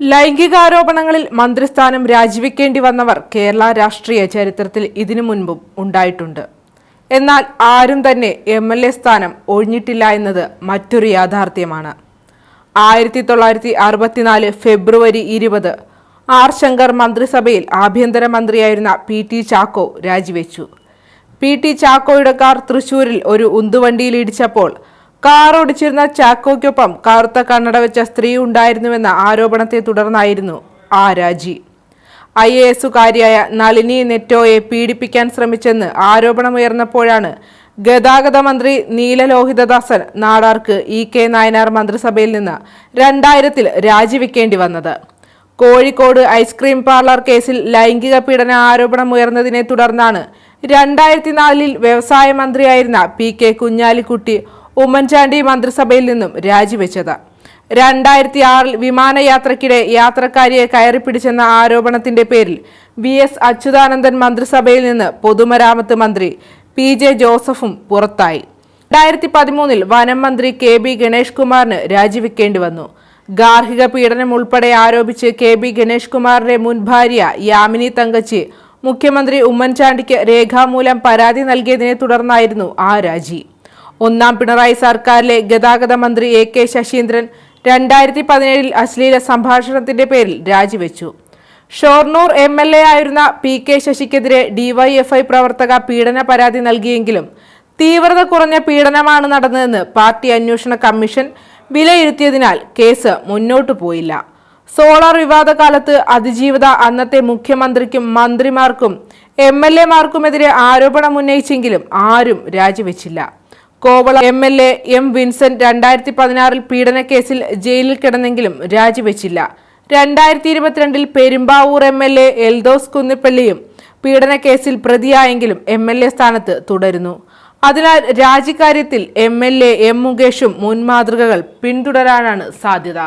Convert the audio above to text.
ലൈംഗികാരോപണങ്ങളിൽ മന്ത്രിസ്ഥാനം രാജിവെക്കേണ്ടി വന്നവർ കേരള രാഷ്ട്രീയ ചരിത്രത്തിൽ ഇതിനു മുൻപും ഉണ്ടായിട്ടുണ്ട്. എന്നാൽ ആരും തന്നെ എം എൽ എ സ്ഥാനം ഒഴിഞ്ഞിട്ടില്ല എന്നത് മറ്റൊരു യാഥാർത്ഥ്യമാണ്. ആയിരത്തി തൊള്ളായിരത്തി അറുപത്തിനാല് ഫെബ്രുവരി ഇരുപത് ആർ ശങ്കർ മന്ത്രിസഭയിൽ ആഭ്യന്തരമന്ത്രിയായിരുന്ന പി ടി ചാക്കോ രാജിവെച്ചു. പി ടി ചാക്കോയുടെ കാർ തൃശൂരിൽ ഒരു ഉന്തുവണ്ടിയിൽ ഇടിച്ചപ്പോൾ കാർ ഓടിച്ചിരുന്ന ചാക്കോയ്ക്കൊപ്പം കറുത്ത കണ്ണട വെച്ച സ്ത്രീ ഉണ്ടായിരുന്നുവെന്ന ആരോപണത്തെ തുടർന്നായിരുന്നു ആ രാജി. ഐ എ എസുകാരിയായ നളിനി നെറ്റോയെ പീഡിപ്പിക്കാൻ ശ്രമിച്ചെന്ന് ആരോപണമുയർന്നപ്പോഴാണ് ഗതാഗത മന്ത്രി നീലലോഹിതദാസൻ നാടാർക്ക് ഇ കെ നായനാർ മന്ത്രിസഭയിൽ നിന്ന് രണ്ടായിരത്തിൽ രാജിവെക്കേണ്ടി വന്നത്. കോഴിക്കോട് ഐസ്ക്രീം പാർലർ കേസിൽ ലൈംഗിക പീഡന ആരോപണം ഉയർന്നതിനെ തുടർന്നാണ് രണ്ടായിരത്തി നാലിൽ വ്യവസായ മന്ത്രിയായിരുന്ന പി കെ കുഞ്ഞാലിക്കുട്ടി ഉമ്മൻചാണ്ടി മന്ത്രിസഭയിൽ നിന്നും രാജിവെച്ചത്. രണ്ടായിരത്തി ആറിൽ വിമാനയാത്രയ്ക്കിടെ യാത്രക്കാരിയെ കയറിപ്പിടിച്ചെന്ന ആരോപണത്തിന്റെ പേരിൽ വി എസ് അച്യുതാനന്ദൻ മന്ത്രിസഭയിൽ നിന്ന് പൊതുമരാമത്ത് മന്ത്രി പി ജെ ജോസഫും പുറത്തായി. രണ്ടായിരത്തി പതിമൂന്നിൽ വനം മന്ത്രി കെ ബി ഗണേഷ് കുമാറിന് രാജിവെക്കേണ്ടി വന്നു. ഗാർഹിക പീഡനം ഉൾപ്പെടെ ആരോപിച്ച് കെ ബി ഗണേഷ് കുമാറിന്റെ മുൻ ഭാര്യ യാമിനി തങ്കച്ചി മുഖ്യമന്ത്രി ഉമ്മൻചാണ്ടിക്ക് രേഖാമൂലം പരാതി നൽകിയതിനെ തുടർന്നായിരുന്നു ആ രാജി. ഒന്നാം പിണറായി സർക്കാരിലെ ഗതാഗത മന്ത്രി എ കെ ശശീന്ദ്രൻ രണ്ടായിരത്തി പതിനേഴിൽ അശ്ലീല സംഭാഷണത്തിന്റെ പേരിൽ രാജിവെച്ചു. ഷൊർണൂർ എം എൽ എ ആയിരുന്ന പി കെ ശശിക്കെതിരെ ഡിവൈഎഫ്ഐ പ്രവർത്തക പീഡന പരാതി നൽകിയെങ്കിലും തീവ്രത കുറഞ്ഞ പീഡനമാണ് നടന്നതെന്ന് പാർട്ടി അന്വേഷണ കമ്മീഷൻ വിലയിരുത്തിയതിനാൽ കേസ് മുന്നോട്ടു പോയില്ല. സോളാർ വിവാദ കാലത്ത് അതിജീവിത അന്നത്തെ മുഖ്യമന്ത്രിക്കും മന്ത്രിമാർക്കും എം എൽ എമാർക്കുമെതിരെ ആരോപണം ഉന്നയിച്ചെങ്കിലും ആരും രാജിവെച്ചില്ല. Kovalam M L A M Vincent രണ്ടായിരത്തി പതിനാറിൽ പീഡനക്കേസിൽ ജയിലിൽ കിടന്നെങ്കിലും രാജിവെച്ചില്ല. രണ്ടായിരത്തി ഇരുപത്തിരണ്ടിൽ Perumbavoor M L A Eldhose കുന്നിപ്പള്ളിയും പീഡനക്കേസിൽ പ്രതിയായെങ്കിലും എം എൽ എ സ്ഥാനത്ത് തുടരുന്നു. അതിനാൽ രാജിക്കാര്യത്തിൽ എം എൽ എ എം മുകേഷും മുൻ മാതൃകകൾ പിന്തുടരാനാണ് സാധ്യത.